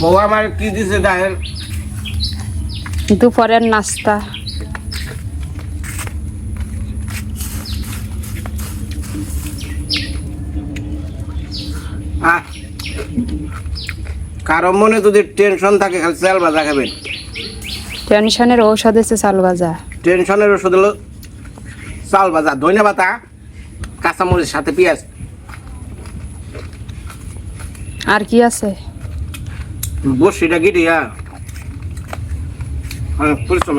বউ আমার কি দিছে দেখেন? দুপুরের নাস্তা। কারও মনে যদি টেনশন থাকে খালি চাল ভাজা খাবেন। টেনশনের ঔষধ হচ্ছে চাল ভাজা। টেনশনের ওষুধ হলো চাল ভাজা ধনে পাতা কাঁচামরিচ সাথে পেঁয়াজ। আর কি আছে? বসিটা অনেক পরিশ্রম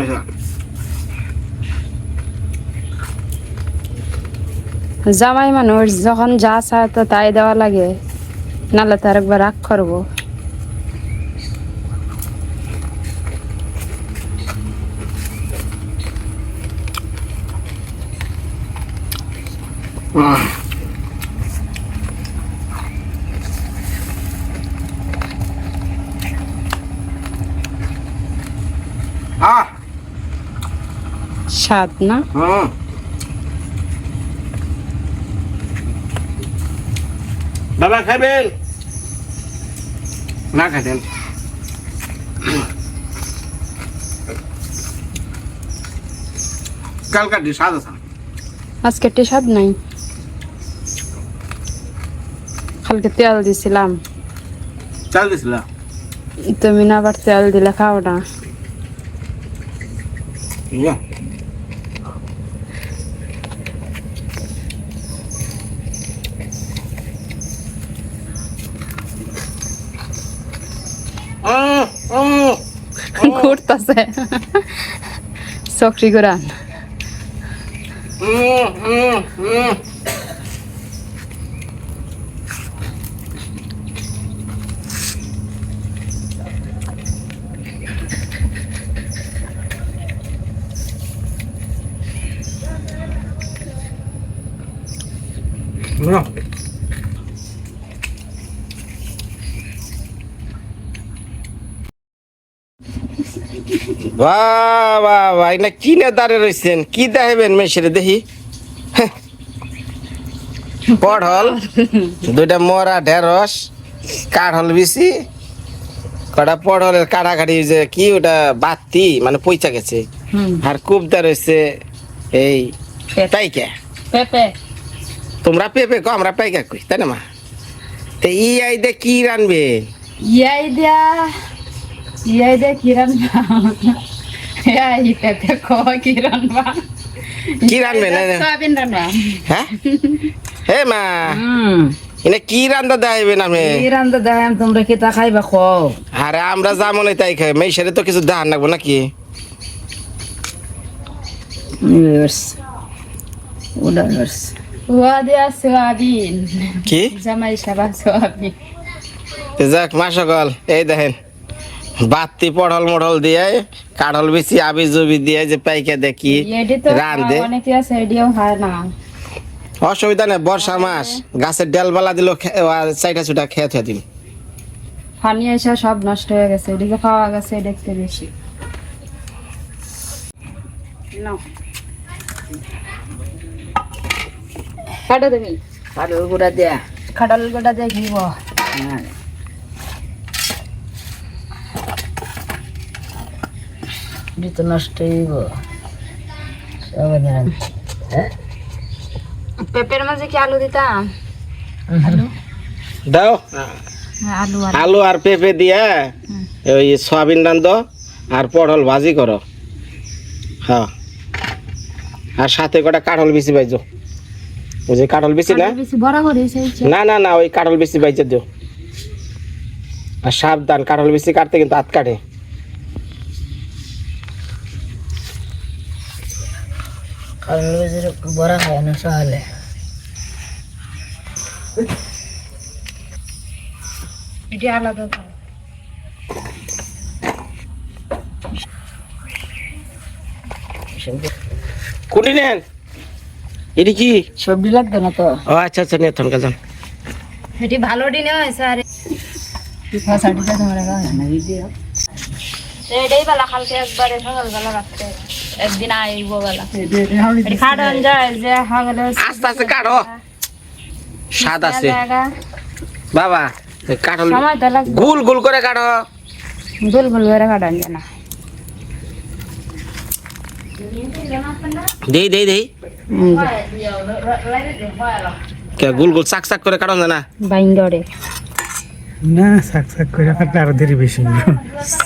জামাই মানুষ যখন যা চায় তো তাই দেওয়া লাগে। নাহলে তার একবার রাগ করব। স্বাদ না হুম বাবা খাবেন না খাইতেন কালকার ডিশ সাদা সাদা আজকে টি স্বাদ নাই কালকে তেল দিছিলাম। চাল দিছিল? তুমি না আবার তেল দিলে খাও না। ঘুরতেছে চকরি গুড়ান বাহ বাহ বাহ না কি না দাঁড়িয়ে রয়েছেন কি দেখাবেন মেশিরে দেখি। পড়ল দুইটা মরা ঢেঁড়স কাঠল বিছি কটা পড়লের কাটাকাটি যে কি ওটা বাতি মানে পয়সা গেছে। আর কুবদা রয়েছে এই পাইকা পেঁপে। তোমরা পেপে কো আমরা পাইকা কই তাই না মা? তো ই আইদে কি রানবে? ইয়াই দিয়া ইয়াই দিয়া কিরণ ইয়াই পেঁপে ক কিরণ বা কি রানবে না সয়াবিন রান্না হ্যাঁ হে মা এনে কি রান্দা দেখাইবেন আমি কি রান্ধা দেখাম তোমরা কি তা খাইবা খাও আরে আমরা তাই খাই তো কিছু দাহান নাকি কি জামাই সাবা সয়াবিন তো যাক মা সকল এই দেখেন বাতি পড়ল মড়ল দিয়ে কাঠল বেশি আবি জবি দিয়ে যে পাইকা দেখি রান্ধে হয় অসুবিধা নেই বর্ষা মাস। গাছের ডালপালা দিল চাইটা চুটা খেয়ে থুয়ে দিন পানি এসে সব নষ্ট হয়ে গেছে এদিকে খাওয়া গেছে দেখতে বেশি। নাও। কাটো তুমি। আর ওগুলা দেয়া। খাটাল গোটা দেখিব হ্যাঁ। তো নষ্ট হইব। সবাই হ্যাঁ? পেঁপের মাঝে কি আলু দিতাম? দাও। হ্যাঁ, আলু আলু আলু আর পেঁপে দিয়ে। ওই সয়াবিন রান্ধ আর পটল ভাজি করো। হ্যাঁ। আর সাথে কটা কাঠল বেশি বাইজো। ওই যে কাঠল বেশি না? আলু বেশি বড় করে সেই না না না ওই কাঠল বেশি বাইজে দিও। আর সাবধান কাঠল বেশি কাটতে কিন্তু হাত কাটে। কারণ লোকের বড়া খায় না সকালে। এটা আলাদা। কুটি নেন। এটি কি? সবজি লাগবে না তো? ও আচ্ছা আচ্ছা নিয়ে থনকা যান এটি ভালো দিনে হয়েছে আরে ফাঁসাটিটা তোমরা খাওয়া না এটাই বেলা কালকে একবারে সকালবেলা রাখতে একদিন আইব বেলা। খাটন যায় যে হাগলে আস্তে আস্তে কাটো। স্বাদ আছে। বাবা এই কাঠল সময় গুল গুল করে কাটো। গুল গুল করে খাটন যায় না দেই দেই। দেই কে গুল গুল চাক চাক করে কাটো না বাইঙ্গরে না শাক শাক করে কাটলে আরও দেরি বেশি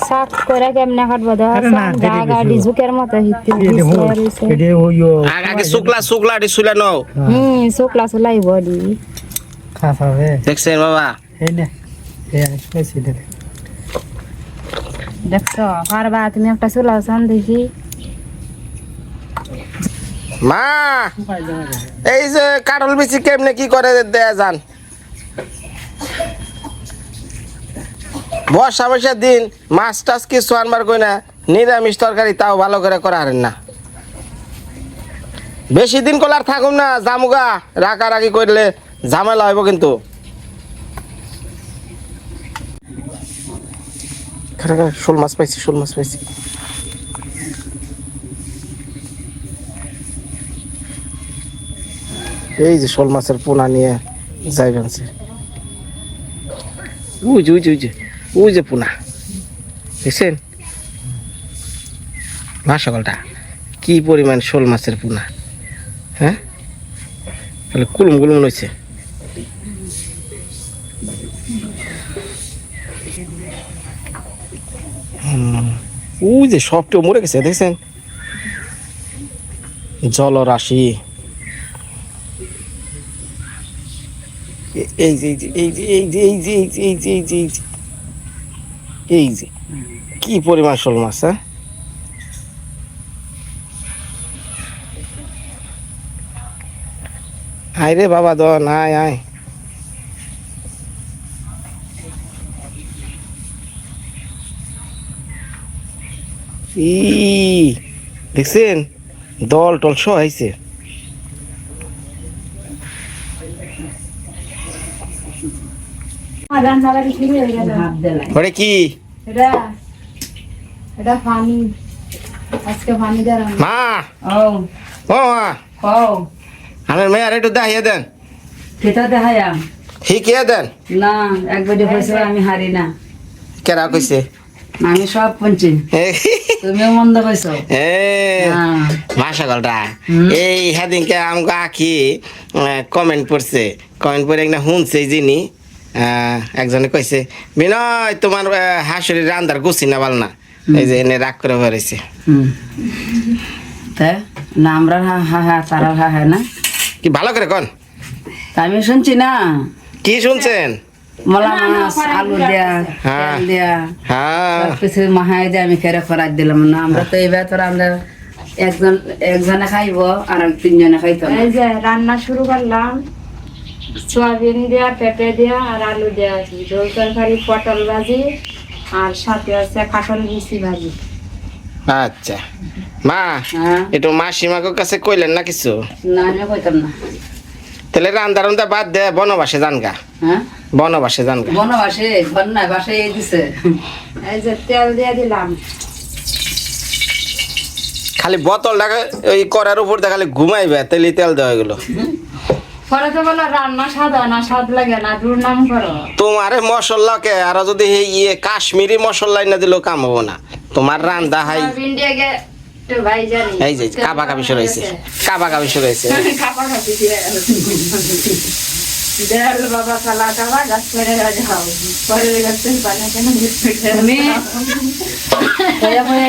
শাক করে কেমনে কাটবো? জায়গা বেশি। ডিজুকের মতো হিতে এটা হো এটা ওই ও আগে শুকলা শুকলা ডি শুলে নাও। হুম শুকলা শুলাই বডি খাস দেখছেন বাবা? এই না এই আসতেছি দেখে দেখছ পারবা তুমি একটা চুলা চান দেখি। মা! এই যে কাঠল বিচি কেমনে কি করে দেয়া যান? বর্ষা বর্ষার দিন মাছ টাছ কিছু আনবার কই না, নিরামিষ তরকারি তাও ভালো করে করা হারেন না। বেশি দিন কলার থাকুন না, জামুগা রাগারাগি করলে ঝামেলা হইব কিন্তু। শোল মাছ পাইছি, শোল মাছ পাইছি। এই যে শোল মাছের পোনা নিয়ে যাইবেন সে যে, উই উই যে পোনা, দেখছেন? মা সকালটা, কি পরিমাণ শোল মাছের পোনা হ্যাঁ? তাহলে কুলুম কুলুম হয়েছে ওই যে সবটা মরে গেছে, দেখছেন? জলরাশি। এই যে এই যে এই যে এই যে এই যে এই যে এই যে এই যে কি পরিমাণ শোল মাছ হ্যাঁ? আয় রে বাবা দন আয় আয়। ই দেখছেন? দল টল সহ আইছে। ওরে কি? এটা এটা পানি আজকে পানি দেন মা! ও ও মা! কও আমার মেয়ের একটু দেখাইয়ে দেন। কেটা দেখায়াম শিখিয়ে দেন। না একবারে হয়েছে আমি হারি না। কেরা কইছে? আমি সব পঞ্চি তুমিও মন্দ কইছো। এ। মাসা গলটা এই হেদিনকে আখি কমেন্ট করছে কমেন্ট একটা শুনছে আহ, একজনে কইছে বিনয় তোমার আহ, হাসুরির রান্দার গুছি না বল না। এই যে এনে রাগ করে বেড়েছে না আমরা হা হা হা তারা হা হা না। কি ভালো করে কন? আমি শুনছি না। কি শুনছেন? মলা মাছ আলু দেয়া হ্যাঁ। তেল দেয়া। হ্যাঁ। কিছু মাহাই দিয়ে আমি দিলাম না। আমরা তো এবার তোর আমরা একজন একজনে খাইব আর তিনজনে খাইতো না এই যে রান্না শুরু করলাম। সয়াবিন দেওয়া পেঁপে দেওয়া আর আলু দেওয়া ঝোল তরকারি পটল ভাজি আর সাথে আছে কাঁঠাল বিচি ভাজি। আচ্ছা। মা হ্যাঁ? একটু মাসিমাকে কাছে কইলেন না কিছু? না আমি কইতাম না। তাহলে রান্দার রান্দা বাদ দে বনবাসে যান গা। হ্যাঁ? বনবাসে যান গা। বনো বাসে ঘর নাই বাসে এই দিছে। এই যে তেল দিয়ে দিলাম। খালি বোতলটাকে ওই করার উপর দিয়ে খালি ঘুমাইবে তেলি তেল দেওয়া গেলো। পরে তো বলো রান্না স্বাদ না স্বাদ লাগে না দুর্নাম করো। তোমারে মশলাকে আর যদি ইয়ে কাশ্মীরি মশলাই না দিলেও কাম হব না। তোমার রান্দা হাই। এই যে কাবা কাবি সরাইছে কাবা কাবি সরাইছে কাপা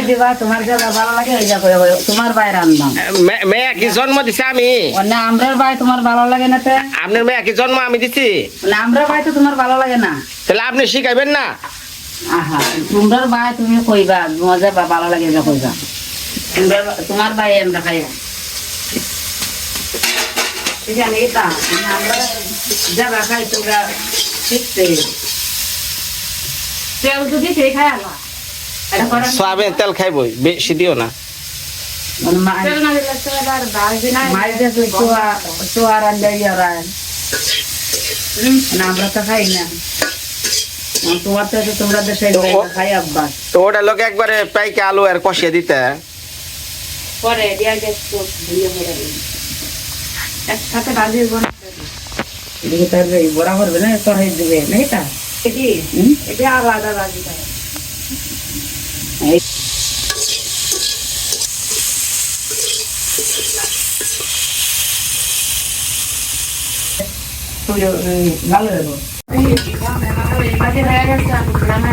দিবা তোমার যা ভালো লাগে ওই যা তোমার মেয়ে কি জন্ম দিছে আমি। না আমরার ভাই তোমার ভালো লাগে না তে? আপনার মেয়ে কি জন্ম আমি দিছি। না আমরার ভাই তো তোমার ভালো লাগে না। তাহলে আপনি শিখাইবেন না? আহা তোমরার ভাই তুমি কইবা মজা ভালো লাগে যা কইবা। তোমরার তোমার ভাই আমরা খাইবা। সেখানে এতাম মানে আমরা যারা খাই তোমরা শিখতে তেল যদি সেই খাই হ্যাঁ, সয়াবিন তেল বেশি দিও না। মানে মানে আমরা তো খাই না। ওটা লোকে একবারে পাইকে আলু আর কষিয়ে দিতে। পরে একসাথে ভাজি বানাতে এদিকে তার এই বড়া করবে না তরকারি দিবে না এটা? এটি এটা আলাদা হয়ে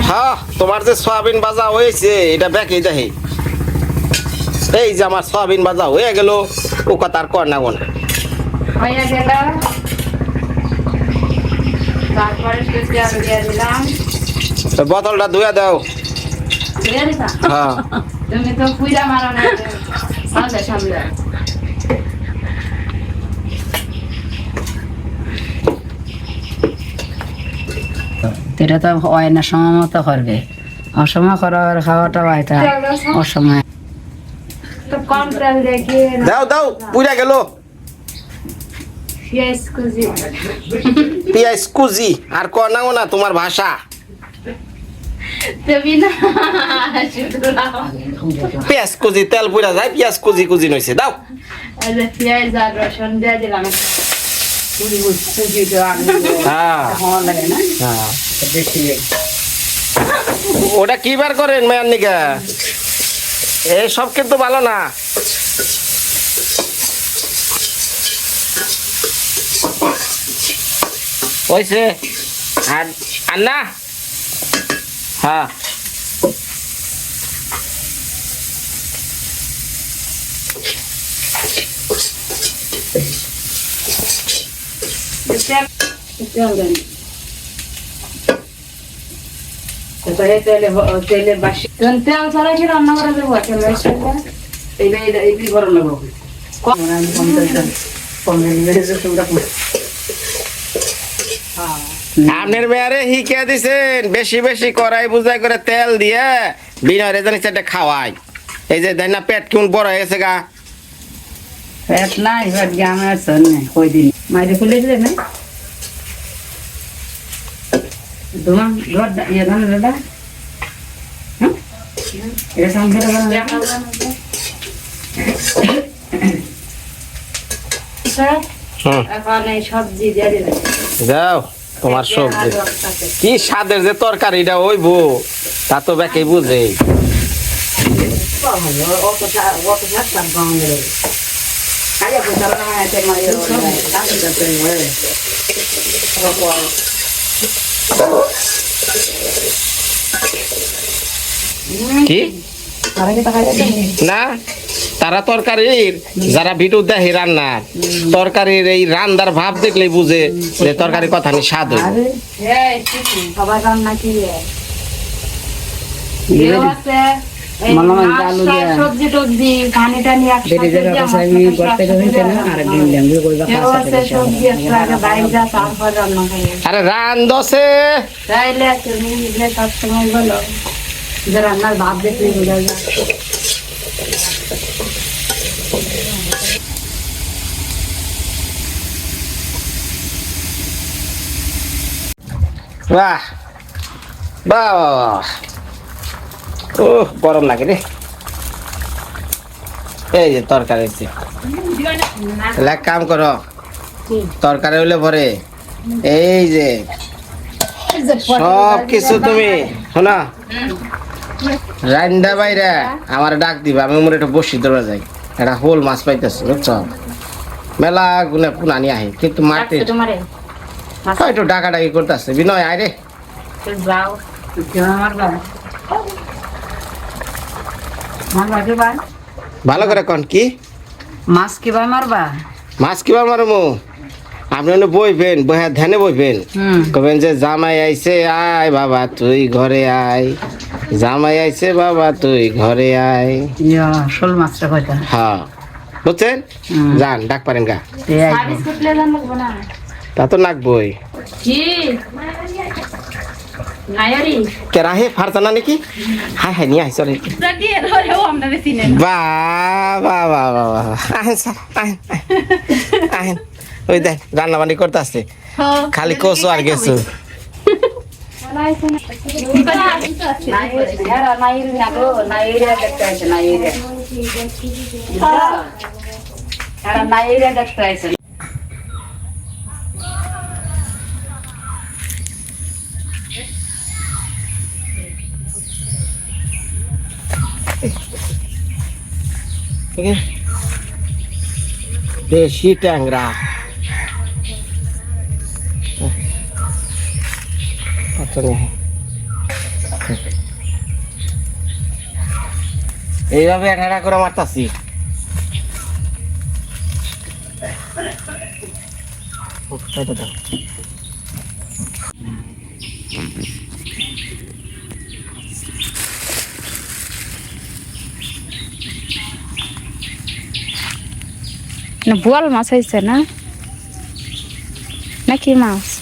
হ্যাঁ তোমার যে সয়াবিন ভাজা হয়েছে এটা ব্যাকে দেখি এই যে আমার সয়াবিন ভাজা হয়ে গেল ও কথা আর কর না গোনা হয়ে গেল তারপরে সুজি দিয়ে দিলাম। তো বোতলটা ধুয়ে দাও। হ্যাঁ। তুমি তো পুইরা মারো না সামনে সামনে এটা তো হয় না সময় মতো করবে। অসময় করার খাওয়াটা হয় অসময়। দাও দাও পুরা গেল। পেঁয়াজ কুচি পিয়াজ কুজি আর কর না তোমার ভাষা। লাও। পেঁয়াজ কুজি তেল পুরা যায় পেঁয়াজ কুজি কুজি নইছে দাও। পেঁয়াজ আর রসুন দিয়ে দিলাম। ওটা কি বার করেন মেয়ার নিকা? এই সব কিন্তু ভালো না। হয়েছে আর আর না হ্যাঁ তেলে বাসি তেল ছাড়া কি রান্না করা যাব এইটা এইটা এইগুলি গরম কম কম আপনার মেয়ারে হিকে দিছেন বেশি বেশি করাই বুঝাই করে তেল দিয়ে বিনয় জানি সেটা খাওয়াই এই যে দেখ না পেট কেমন বড় হয়ে গেছে গা। পেট নাই পেট গ্রামে আছে কই দিন। মাইরে খুলে দিলে না। তোমার ঘর ইয়ে ধান দাদা হ্যাঁ? এটা সংসার এখন এই সবজি দিয়ে দিলাম। যাও। তোমার সবজি কি স্বাদের যে তরকারিটা ওই হইব? তা তো ব্যাকে বুঝে। কি? না তারা তরকারির যারা ভিডিও দেখে রান্নার তরকারির এই রান্নার ভাব দেখলে বুঝে যে তরকারি কথা নি স্বাদ। আরে দেয়া। দিয়ে দিয়ে রান দশে যে রান্নার ভাব দেখলে বোঝা যায় বাহ বাহ ও গরম লাগে রে এই যে তরকারি এক কাম করো। তরকারি হইলে পরে। এই যে সব কিছু তুমি শোনা। রান্দা বাইরে আমার ডাক দিবা আমি মোর একটা বসি ধরে যাই। একটা হোল মাছ পাইতেছি বুঝছ? মেলা গুনে আহে কিন্তু মারতে একটু ডাকা ডাকি করতেছে বিনয় আয় রে। ভালো করে কন কি? মাছ কি ভাই মারবা? মাছ কিবা মারমু? আপনি হলে বইবেন বইয়া ধ্যানে বইবেন। কবেন যে জামাই আইছে আয় বাবা তুই ঘরে আয়। জামাই আইছে বাবা তুই ঘরে আয়। ইয়া শোল মাছটা কয়টা? হ্যাঁ। বুঝছেন? যান ডাক পারেন গা। এই আইবো। সার্ভিস করলে জান লাগবো না তা তো নাকবই। কি? নায়ারি। কেরাহে ফারতা না নাকি? হাই হাই নিয়ে আইসরে বা বা বা বা বা। আহেন স্যার আহেন আহেন, ওই দেখ রান্না বান্নি করতে আসছে। খালি কচু আর গেছু হ্যাঁ নাইর না গো নাইরে দেখতে আছে নাইরে হ্যাঁ নাইরে দেখতে আছে ওকে এইভাবে এঠাটা করে মারতাছি। বোয়াল মাছ হয়েছে না? নাকি মাছ?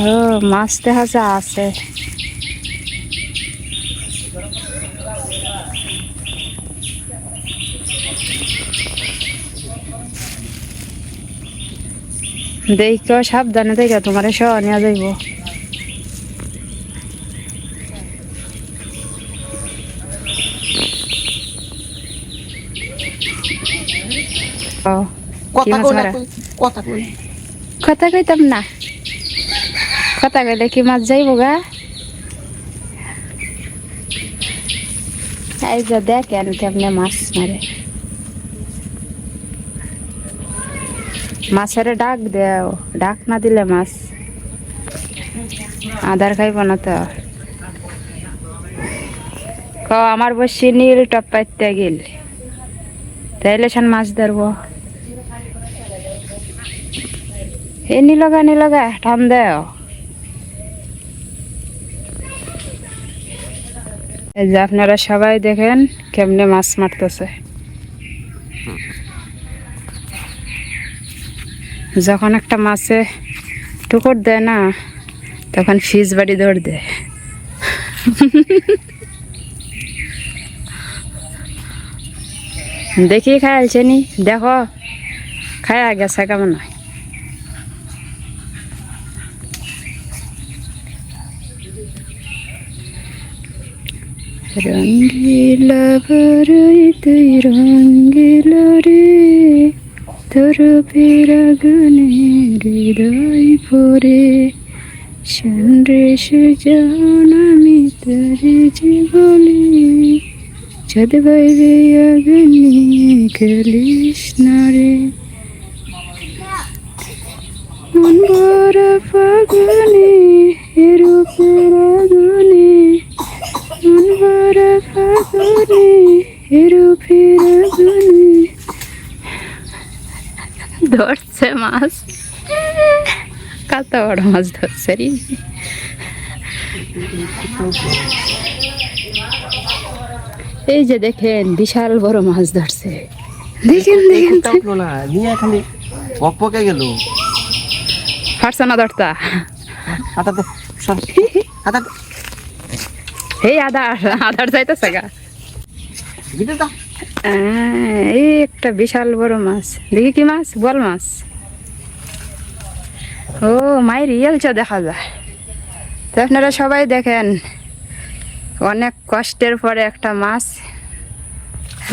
ও মাছ দেখা যা আছে। দেখো সাবধানে দেখো তোমার সহ নিয়ে যাইব। কথা কইতাম না। কথা কইলে কি মাছ যাইব গা? এই যে দেখেন কেমনে মাছ মারে। মাছের ডাক দেও, ডাক না দিলে মাছ আধার খাইব না তো। ক আমার বসি নীল টপ পাইতে গেল। তাইলে সান মাছ ধরবো। এ নিলগা নিলগা, টান দেও। এই যে আপনারা সবাই দেখেন কেমনে মাছ মারতেছে। যখন একটা মাছে টুকর দেয় না, তখন ফিজ বাড়ি দৌড় দেয়। দেখি খাইছে নি দেখো, খায়া গেছে কেমন হয়? রঙ্গিলা ভরই তুই রঙ্গিলা রে তোর ফেরাগুনে হৃদয় ভরে সন্দেশ জান আমি তোর জীবনে চাঁদ বাইবে আগুনে খেলিস না রে মন ভরা ফাগুনে এর মাছ। কত বড় মাছ ধরছে রে। এই যে দেখেন বিশাল বড় মাছ ধরছে। দেখেন দেখেন। না নিয়ে খালি বক গেল। পারছে না ধরতা তো এই আদার আদার যাইতেছে গা। এই একটা বিশাল বড় মাছ। দেখি কি মাছ? বল মাছ। ও মায়ের ইয়েলচ দেখা যায়। তো আপনারা সবাই দেখেন অনেক কষ্টের পরে একটা মাছ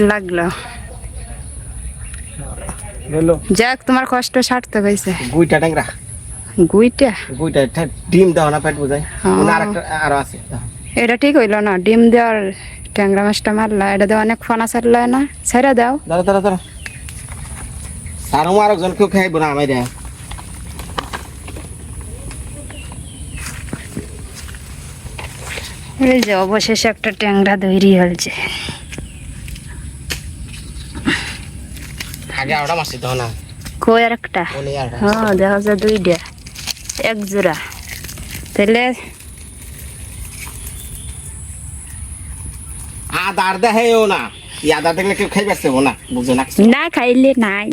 লাগল। যাক তোমার কষ্ট সার্থক হয়েছে। গুইটা ট্যাংরা। গুইটা? গুইটা ডিম দাও না পেট বোঝায়। হ্যাঁ। আর আছে। এটা ঠিক হইল না ডিম দেওয়ার ট্যাংরা মাছটা মারলা এটা দিয়ে অনেক ফোনা ছাড়লা না? ছেড়ে দাও। দাঁড়া দাঁড়া দাঁড়া। তারও আরেকজন কেউ খাইব না আমায় এই যে অবশেষে একটা ট্যাংরা তৈরি হয়েছে। আগে আওড়া মাসি দাও না? কই আর একটা? হ্যাঁ দেখা যায় দুইটা এক জোড়া। তাহলে আদার দেহেও না আদার দেখলে কেউ খাই পারছে না বুঝো না না খাইলে নাই।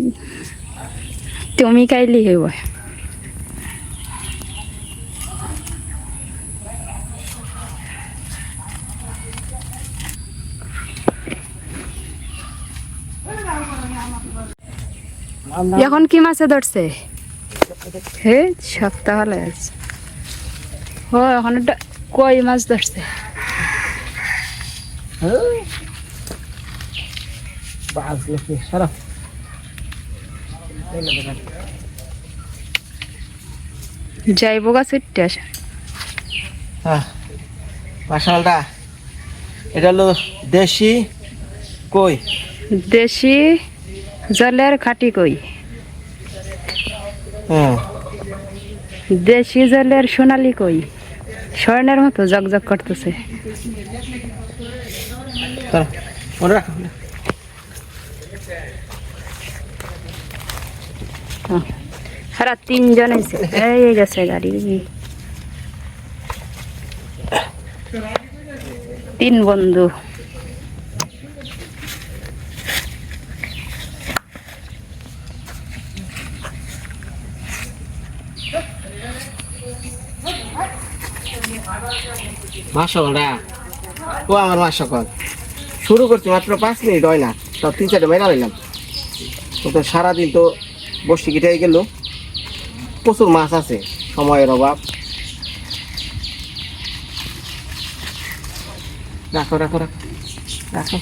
তুমি খাইলে হইব। এখন কি মাছে ধরছে? হে সপ্তাহ হলে আছে ও এখন কই মাছ ধরছে? যাইব গা ছুটতে আসে। মাসালটা এটা হলো দেশি কই? দেশি জলের খাটি কই? হুম দেশি জলের সোনালি কই? স্বর্ণের মতো জগজগ করতেছে। সারা তিনজন এই গেছে গাড়ি। তিন বন্ধু। মাস সকালটা ও আমার মাস সকাল শুরু করছি মাত্র পাঁচ মিনিট, হয় না? সব তিন, চারটে মেরা হইলাম তো তো সারাদিন তো বসি গিটাই গেল। প্রচুর মাছ আছে, সময়ের অভাব। রাখো রাখো রাখো রাখো।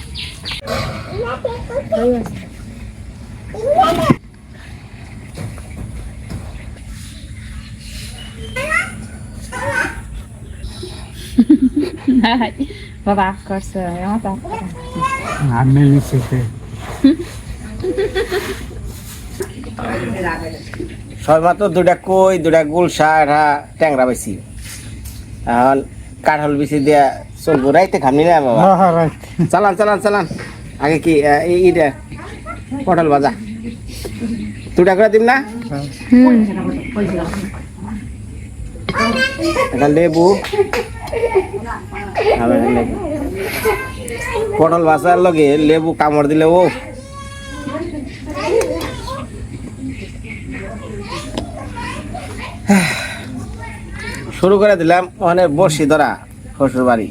বাবা করছে আমার আমি নিচেতে সব মাত্র দুটা কই দুটা গুলশা একটা ট্যাংরা বেশি এখন কাঠল বেশি দিয়া চলবো রাইতে খামনি না বাবা হ্যাঁ হ্যাঁ চালান চালান চালান আগে কি আহ, এই ইটা পটল ভাজা দুটা করে দিম না এটা লেবু। পটল ভাজার লগে লেবু কামড় দিলে ও। শুরু করে দিলাম ওখানে বসি ধরা শ্বশুর বাড়ি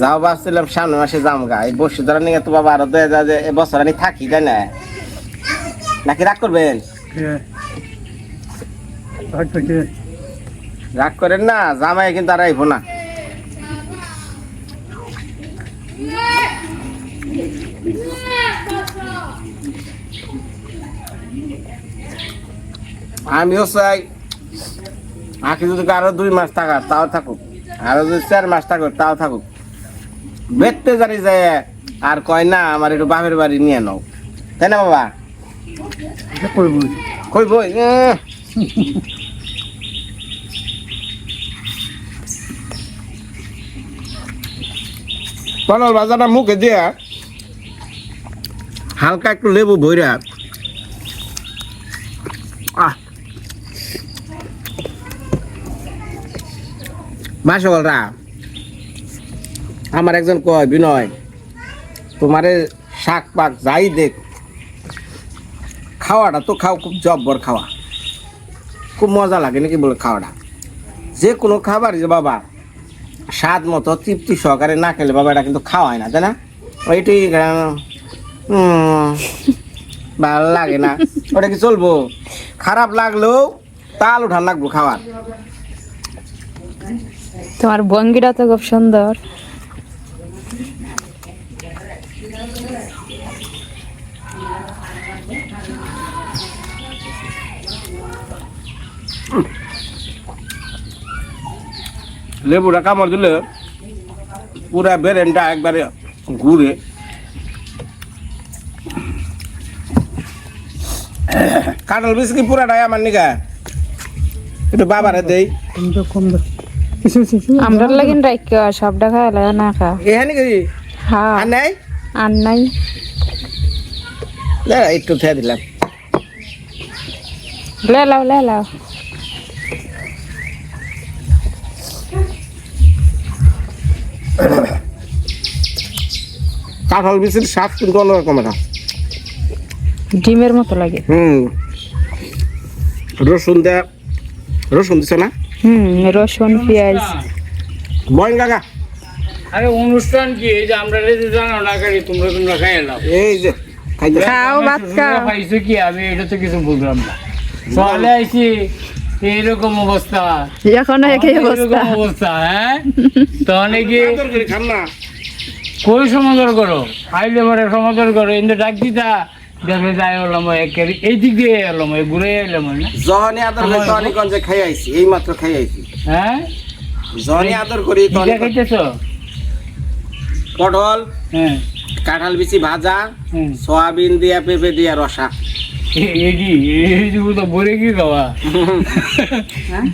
যাও ভাবছিলাম সামনে মাসে যাম গা এই বসি ধরা নিয়ে তো বাবা আরও দেয় যে এ বছর আমি থাকি তাই না? নাকি রাগ করবেন? রাগ করেন না জামাই কিন্তু আর আইব না। আমিও চাই আখি যদি আরও দুই মাস থাকার তাও থাকুক। আরও যদি চার মাস থাকুক তাও থাকুক। বেচতে জানি যে আর কয় না আমার একটু বাপের বাড়ি নিয়ে নাও। তাই না বাবা? কই বই? পটল বাজারটা মুখে দিয়া। হালকা একটু লেবু ভইরা। আহ। মা আমার একজন কয়, বিনয়, তোমারে শাক পাক যাই দেখ, খাওয়াটা তো খাও, খুব জব্বর খাওয়া। খুব মজা লাগে নাকি বলে খাওয়াটা? যে কোনো খাবার যে বাবা, স্বাদ মতো তৃপ্তি সহকারে না খেলে বাবা এটা কিন্তু খাওয়ায় না, তাই না? ওইটাই ভালো লাগে না। ওটা কি চলবো? খারাপ লাগলেও তাল উঠান লাগবো খাওয়ার। তোমার ভঙ্গিটা তো খুব সুন্দর। লেবুটা কামড় দিলে পুরা বেরেনটা একবারে ঘুরে। কাঁঠাল বিস্কি পুরাটাই আমার নিকা একটু বাবারে দেই। কম আমরা লাগিন রাখ সবটা খাইলে না খা। এখানে কি? হ্যাঁ আর নাই? আর নাই। দাঁড়া, একটু খেয়ে দিলাম। লে লাও লে লাও। কাঁঠাল বিচির স্বাদ কিন্তু অন্যরকম এটা। ডিমের মতো লাগে। হুম। রসুন দেয়া রসুন দিছ না? হুম রসুন পেঁয়াজ। কাকা। আরে অনুষ্ঠান কি? এই যে আমরা জানো না করি তোমরা তোমরা খাই এই যে খাও ভাত খাও। পাইছো কি? আমি এটা তো কিছু বুঝলাম না। সকালে আইছি। এইরকম অবস্থা। এখন একই অবস্থা। এরকম অবস্থা হ্যাঁ? তখন কি আদর করে খান না। কই সমাদর করো? আইলে পরে সমাদর করো। এনে ডাক দিতা। এই দিক দিয়ে এলাম ঘুরে এলাম না? যখনই আদর করি তখনই গঞ্জে খাই আইছি এই মাত্র খাই আইছি। হ্যাঁ? যখনই আদর করি খাইতেছ? পটল হ্যাঁ। কাঁঠাল বিচি ভাজা হ্যাঁ সয়াবিন দিয়া পেঁপে দিয়া রসা। বলে কি খাওয়া?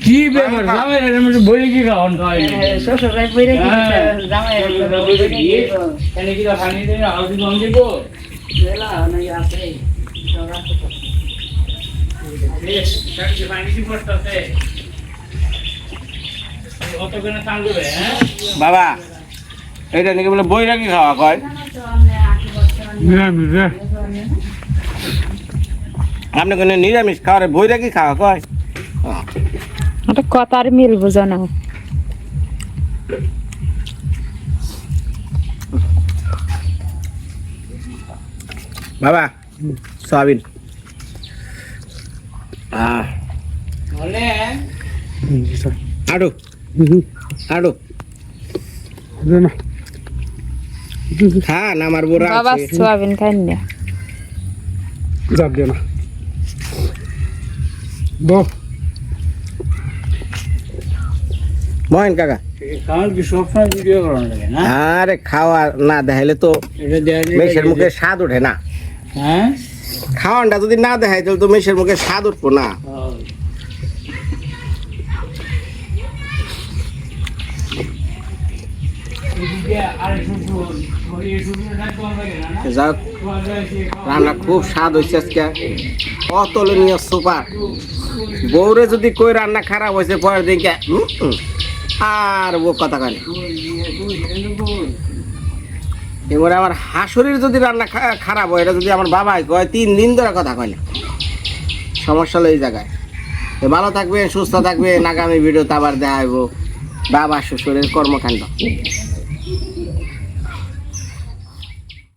কি ব্যাপার? জামাই এর মধ্যে হ্যাঁ বাবা এটা নাকি বলে বই রাখি খাওয়া কয়? নিরামিষ আপনি কোনো নিরামিষ খাওয়ারে বই রাখি খাওয়া কয়? ওটা কথার মিল বুঝো বাবা সয়াবিন। আডু আডু না খান আমার বুড়া বাবা সোয়াবিন খাই না। যাব দে না। মহেন কাকা। আরে খাওয়া না দেখাইলে তো মুখে স্বাদ ওঠে না। হ্যাঁ? খাওয়ানটা যদি না দেখায় তাহলে তো মেষের মুখে স্বাদ উঠবো না। যাক রান্না খুব স্বাদ হয়েছে আজকে। অতুলনীয় সুপার। বউরে যদি কই রান্না খারাপ হয়েছে পরের দিনকে আর ও কথা কানে এবারে আমার হাসুরির যদি রান্না খারাপ হয়, এটা যদি আমার বাবাই কয়, তিন দিন ধরে কথা কয় না। সমস্যা হলো এই জায়গায়। তো ভালো থাকবে সুস্থ থাকবেন। আগামী ভিডিওতে আবার দেখা বাবা, শ্বশুরের কর্মকাণ্ড।